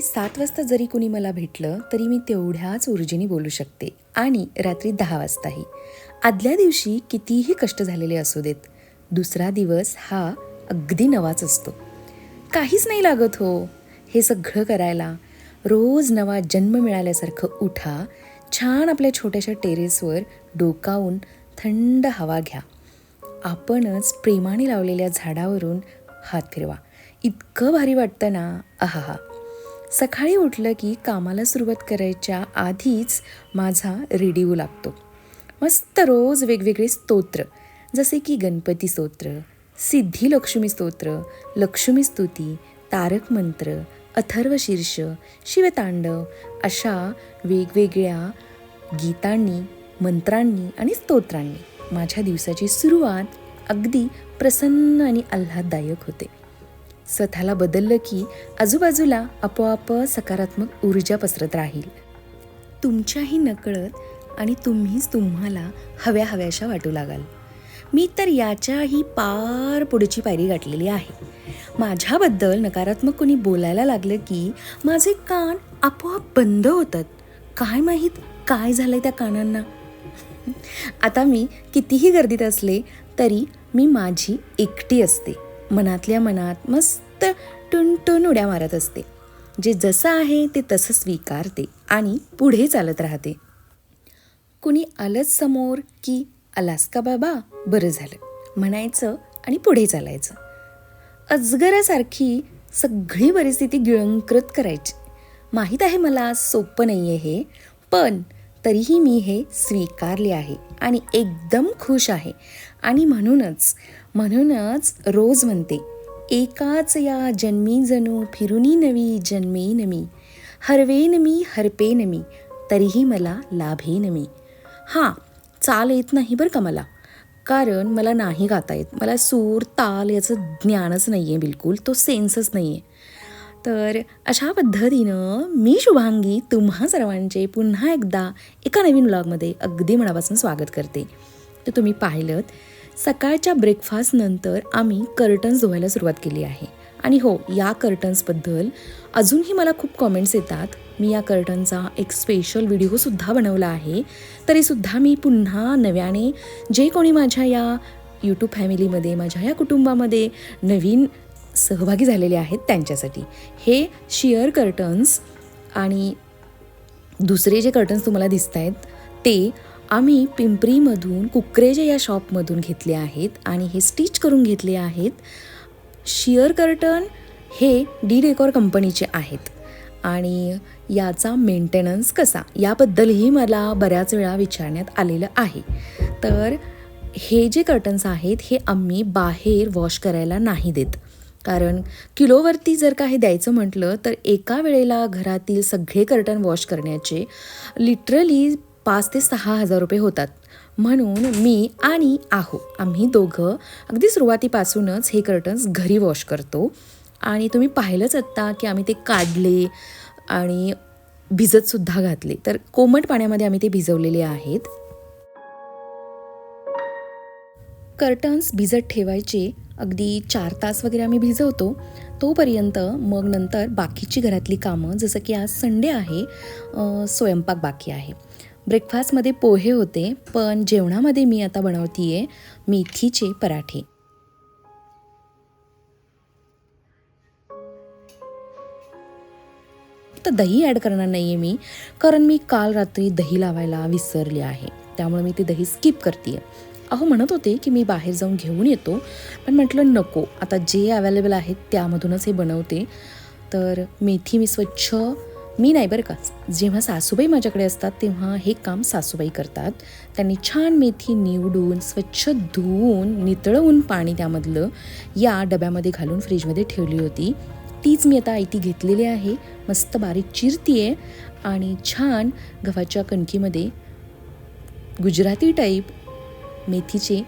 सात वाजता जरी कुणी मला भेटलं तरी मी तेवढ्याच ऊर्जेने बोलू शकते. आणि रात्री दहा वाजताही. आदल्या दिवशी कितीही कष्ट झालेले असू देत दुसरा दिवस हा अगदी नवाच असतो. काहीच नाही लागत हो हे सगळं करायला. रोज नवा जन्म मिळाल्यासारखं उठा छान आपल्या छोट्याशा टेरेसवर डोकावून थंड हवा घ्या. आपणच प्रेमाने लावलेल्या झाडावरून हात फिरवा. इतकं भारी वाटतं ना आहा सकाळी उठलं की कामाला सुरुवात करायच्या आधीच माझा रेडिओ लागतो. मस्त रोज वेगवेगळे स्तोत्र जसे की गणपती स्तोत्र सिद्धी लक्ष्मी स्तोत्र लक्ष्मी स्तुती तारक मंत्र अथर्व शीर्ष शिवतांडव अशा वेगवेगळ्या गीतांनी मंत्रांनी आणि स्तोत्रांनी माझ्या दिवसाची सुरुवात अगदी प्रसन्न आणि आल्हाददायक होते. स्वतःला बदललं की आजूबाजूला आपोआप सकारात्मक ऊर्जा पसरत राहील. तुमच्याही नकळत आणि तुम्हीच तुम्हाला हव्या हव्याशा वाटू लागाल. मी तर याच्याही पार पुढची पायरी गाठलेली आहे. माझ्याबद्दल नकारात्मक कोणी बोलायला लागलं की माझे कान आपोआप बंद होतात. काय माहीत काय झालंय त्या कानांना? आता मी कितीही गर्दीत असले तरी मी माझी एकटी असते. मनातल्या मनात मस्त टुनटुन उड्या मारत असते. जे जसं आहे ते तसं स्वीकारते आणि पुढे चालत राहते. कुणी आलंच समोर की आलास का बाबा? बरं झालं. म्हणायचं आणि पुढे चालायचं. अजगरासारखी सगळी परिस्थिती गिळंकृत करायची. माहीत आहे मला सोपं नाही आहे हे पण तरीही मी हे स्वीकारले आहे आणि एकदम खुश आहे. आणि म्हणूनच म्हणूनच रोज म्हणते एकाच या जन्मी जणू फिरुनी नवी जन्मेन मी हरवेन मी हरपेन मी तरीही मला लाभेन मी हां चाल येत नाही बरं का मला. कारण मला नाही गाता येत. मला सूर ताल याचं ज्ञानच नाही आहे बिलकुल. तो सेन्सच नाही आहे तर अशा पद्धतीनं मी शुभांगी तुम्हा सर्वांचे पुन्हा एकदा एका नवीन ब्लॉगमध्ये अगदी मनापासून स्वागत करते. तर तुम्ही पाहिलं सकाळच्या ब्रेकफास्टनंतर आम्ही कर्टन्स धुवायला सुरुवात केली आहे. आणि हो या कर्टन्सबद्दल अजूनही मला खूप कॉमेंट्स येतात. मी या कर्टनचा एक स्पेशल व्हिडिओसुद्धा बनवला आहे. तरीसुद्धा मी पुन्हा नव्याने जे कोणी माझ्या या यूट्यूब फॅमिलीमध्ये माझ्या या कुटुंबामध्ये नवीन सहभागी झालेले आहेत त्यांच्यासाठी. हे शिअर कर्टन्स आणि दुसरे जे कर्टन्स तुम्हाला दिसत आहेत ते आम्ही पिंपरीमधून कुकरेजे या शॉपमधून घेतले आहेत आणि हे स्टिच करून घेतले आहेत. शिअर कर्टन हे डी डेकॉर कंपनीचे आहेत. आणि याचा मेंटेनन्स कसा? याबद्दलही मला बऱ्याच वेळा विचारण्यात आलेलं आहे. तर हे जे कर्टन्स आहेत हे आम्ही बाहेर वॉश करायला नाही देत. कारण किलोवरती जर का हे द्यायचं म्हटलं तर एका वेळेला घरातील सगळे कर्टन वॉश करण्याचे लिटरली पाच ते सहा हजार रुपये होतात. म्हणून मी आणि आहो आम्ही दोघं अगदी सुरुवातीपासूनच हे कर्टन्स घरी वॉश करतो. आणि तुम्ही पाहिलंच आत्ता की आम्ही ते काढले आणि भिजतसुद्धा घातले. तर कोमट पाण्यामध्ये आम्ही ते भिजवलेले आहेत. कर्टन्स भिजत ठेवायचे अगदी चार तास वगैरे आम्ही भिजवतो तोपर्यंत मग नंतर बाकीची घरातली कामं जसं की आज संडे आहे स्वयंपाक बाकी आहे. ब्रेकफास्टमध्ये पोहे होते पण जेवणामध्ये मी आता बनवते आहे मेथीचे पराठे. तर दही ॲड करणार नाही आहे मी कारण मी काल रात्री दही लावायला विसरले आहे. त्यामुळे मी ते दही स्किप करते अहो म्हणत होते की मी बाहेर जाऊन घेऊन येतो पण म्हटलं नको आता जे अवेलेबल आहेत त्यामधूनच हे बनवते. तर मेथी मी स्वच्छ मी नाही बरं का जेव्हा सासूबाई माझ्याकडे असतात तेव्हा हे काम सासूबाई करतात. त्यांनी छान मेथी निवडून स्वच्छ धुवून नितळवून पाणी त्यामधलं या डब्यामध्ये घालून फ्रीजमध्ये ठेवली होती. तीच मी आता आयती घेतलेली आहे. मस्त बारीक चिरती आहे आणि छान गव्हाच्या कणकीमध्ये गुजराती टाईप मेथीचे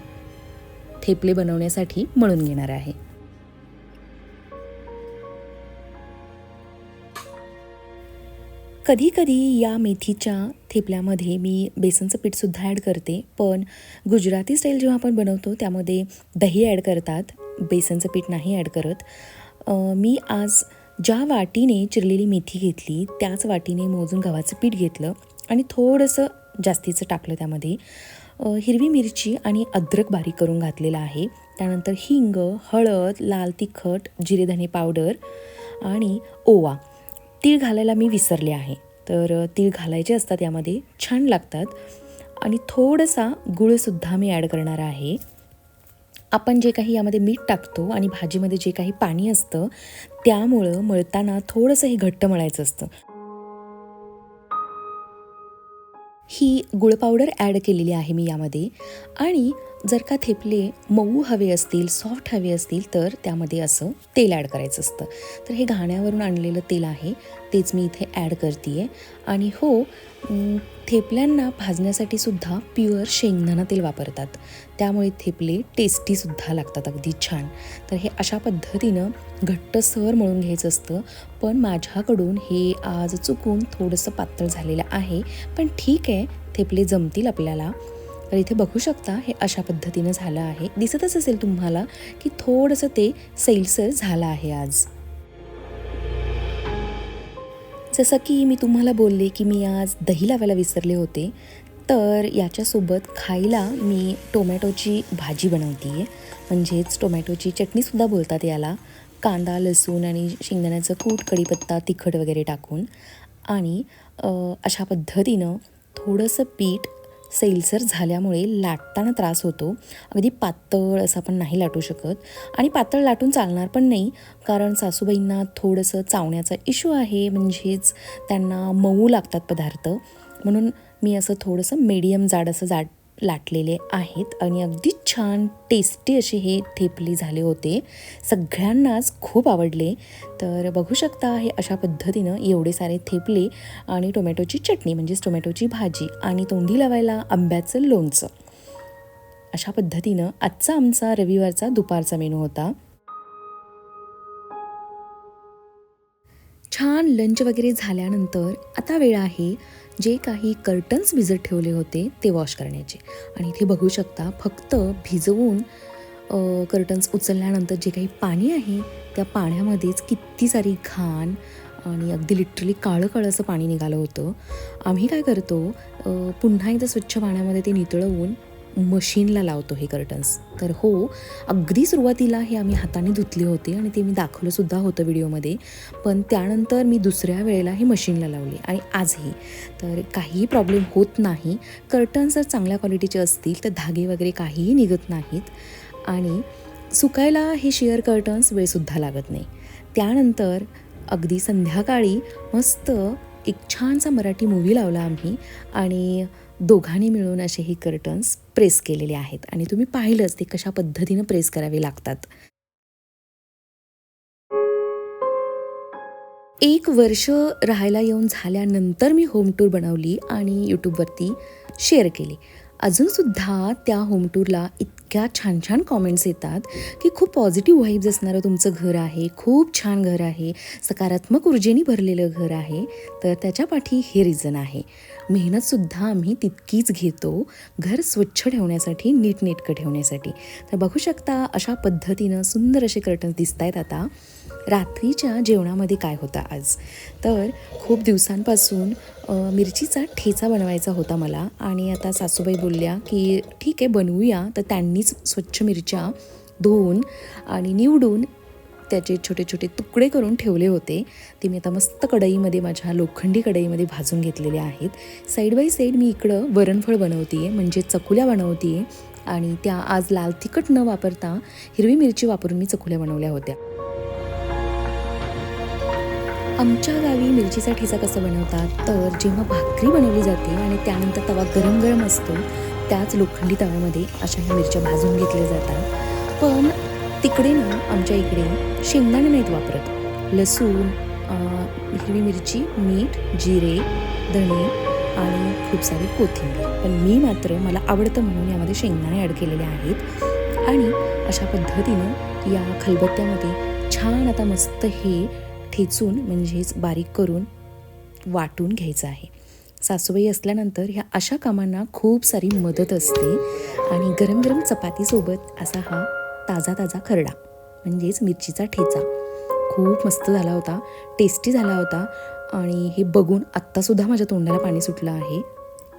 थेपले बनवण्यासाठी मळून घेणार आहे. कधीकधी या मेथीच्या थेपल्यामध्ये मी बेसनचं पीठसुद्धा ॲड करते पण गुजराती स्टाईल जेव्हा आपण बनवतो त्यामध्ये दही ॲड करतात बेसनचं पीठ नाही ॲड करत. मी आज ज्या वाटीने चिरलेली मेथी घेतली त्याच वाटीने मोजून गव्हाचं पीठ घेतलं आणि थोडंसं जास्तीचं टाकलं त्यामध्ये. हिरवी मिरची आणि अद्रक बारीक करून घातलेलं आहे. त्यानंतर हिंग हळद लाल तिखट जिरेधने पावडर आणि ओवा. तीळ घालायला मी विसरले आहे. तर तीळ घालायचे असतात यामध्ये छान लागतात. आणि थोडासा गुळसुद्धा मी ॲड करणार आहे. आपण जे काही यामध्ये मीठ टाकतो आणि भाजीमध्ये जे काही पाणी असतं त्यामुळं मळताना थोडंसं हे घट्ट मळायचं असतं. ही गुळ पावडर ॲड केलेली आहे मी यामध्ये. आणि जर का थेपले मऊ हवे असतील सॉफ्ट हवे असतील तर त्यामध्ये असं तेल ॲड करायचं असतं. तर हे घाण्यावरून आणलेलं तेल आहे. तेच मी इथे ॲड करते आहे आणि हो थेपल्यांना भाजण्यासाठी सुद्धा प्युअर शेंगदाणा तेल वापरतात. त्यामुळे थेपले टेस्टीसुद्धा लागतात अगदी छान. तर हे अशा पद्धतीनं घट्टसर मळून घ्यायचं असतं. पण माझ्याकडून हे आज चुकून थोडंसं पातळ झालेलं आहे. पण ठीक आहे थेपले जमतील आपल्याला. तर इथे बघू शकता हे अशा पद्धतीनं झालं आहे. दिसतच असेल तुम्हाला की थोडंसं ते सैलसर झालं आहे आज. जसं की मी तुम्हाला बोलले की मी आज दही लावायला विसरले होते तर याच्यासोबत खायला मी टोमॅटोची भाजी बनवते आहे म्हणजेच टोमॅटोची चटणीसुद्धा बोलतात याला. कांदा लसूण आणि शेंगदाण्याचं कूट कढीपत्ता तिखट वगैरे टाकून. आणि अशा पद्धतीनं थोडंसं पीठ सैलसर झाल्यामुळे लाटताना त्रास होतो. अगदी पातळ असं आपण नाही लाटू शकत. आणि पातळ लाटून चालणार पण नाही कारण सासूबाईंना थोडंसं चावण्याचा इश्यू आहे. म्हणजेच त्यांना मऊ लागतात पदार्थ. म्हणून मी असं थोडंसं मीडियम जाड असं जाड लाटलेले आहेत आणि अगदी छान टेस्टी असे हे थेपले झाले होते. सगळ्यांनाच खूप आवडले. तर बघू शकता हे अशा पद्धतीनं एवढे सारे थेपले आणि टोमॅटोची चटणी म्हणजेच टोमॅटोची भाजी आणि तोंडी लावायला आंब्याचं लोणचं. अशा पद्धतीनं आजचा आमचा रविवारचा दुपारचा मेनू होता. छान लंच वगैरे झाल्यानंतर आता वेळ आहे. जे काही कर्टन्स भिजत ठेवले होते ते वॉश करण्याचे. आणि इथे बघू शकता फक्त भिजवून कर्टन्स उचलल्यानंतर जे काही पाणी आहे त्या पाण्यामध्येच किती सारी घाण आणि अगदी लिटरली काळं काळं असं पाणी निघालं होतं. आम्ही काय करतो पुन्हा एकदा स्वच्छ पाण्यामध्ये ते नितळवून मशीनला लावतो हे कर्टन्स तर हो अगदी सुरुवातीला हे आम्ही हाताने धुतले होते आणि ते मी दाखवलंसुद्धा होतं व्हिडिओमध्ये. पण त्यानंतर मी दुसऱ्या वेळेला हे मशीनला लावले आणि आजही. तर काहीही प्रॉब्लेम होत नाही. कर्टन्स जर चांगल्या क्वालिटीचे असतील तर धागे वगैरे काहीही निघत नाहीत. आणि सुकायला हे शेअर कर्टन्स वेळसुद्धा लागत नाही. त्यानंतर अगदी संध्याकाळी मस्त एक छानसा मराठी मूवी लावला आम्ही आणि दोघांनी मिळून असे हे कर्टन्स प्रेस केलेले आहेत. आणि तुम्ही पाहिलंच ते कशा पद्धतीनं प्रेस करावे लागतात. एक वर्ष राहायला येऊन झाल्यानंतर मी होम टूर बनवली आणि यूट्यूबवरती शेअर केली. अजूनसुद्धा त्या होम टूरला इतक्या छान छान कॉमेंट्स येतात की खूप पॉझिटिव्ह व्हाईब्स असणारं तुमचं घर आहे. खूप छान घर आहे. सकारात्मक ऊर्जेने भरलेलं घर आहे. तर त्याच्या पाठी हे रिझन आहे. मेहनतसुद्धा आम्ही तितकीच घेतो घर स्वच्छ ठेवण्यासाठी नीटनेटकं ठेवण्यासाठी. तर बघू शकता अशा पद्धतीनं सुंदर असे कर्टन्स दिसत आहेत आता. रात्रीच्या जेवणामध्ये काय होतं आज? तर खूप दिवसांपासून मिरचीचा ठेचा बनवायचा होता मला आणि आता सासूबाई बोलल्या की ठीक आहे बनवूया. तर त्यांनीच स्वच्छ मिरच्या धुवून आणि निवडून त्याचे छोटे छोटे तुकडे करून ठेवले होते. ते मी आता मस्त कढईमध्ये माझ्या लोखंडी कढईमध्ये भाजून घेतलेले आहेत. साईड बाय साईड मी इकडं वरणफळ बनवते आहे म्हणजे चकुल्या बनवते आहे आणि त्या आज लाल तिखट न वापरता हिरवी मिरची वापरून मी चकुल्या बनवल्या होत्या. आमच्या गावी मिरचीचा ठेचा कसं बनवतात? तर जेव्हा भाकरी बनवली जाते आणि त्यानंतर तवा गरम गरम असतो त्याच लोखंडी तव्यामध्ये अशा ह्या मिरच्या भाजून घेतल्या जातात. पण तिकडे ना आमच्या इकडे शेंगदाणे नाहीत वापरत. लसूण हिरवी मिरची मीठ जिरे धणे आणि खूप सारी कोथिंबीर. पण मी मात्र मला आवडतं म्हणून यामध्ये शेंगदाणे ॲड केलेले आहेत. आणि अशा पद्धतीनं या खलबत्त्यामध्ये छान आता मस्त हे ठेचून म्हणजेच बारीक करून वाटून घ्यायचं आहे. सासूबाई असल्यानंतर ह्या अशा कामांना खूप सारी मदत असते आणि गरम गरम चपातीसोबत असा हा ताजा ताजा खरडा म्हणजेच मिरचीचा ठेचा. खूप मस्त झाला होता टेस्टी झाला होता आणि हे बघून आत्तासुद्धा माझ्या तोंडाला पाणी सुटलं आहे.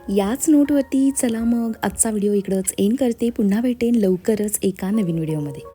याच नोटवरती चला मग आजचा व्हिडिओ इकडंच एंड करते. पुन्हा भेटेन लवकरच एका नवीन व्हिडिओमध्ये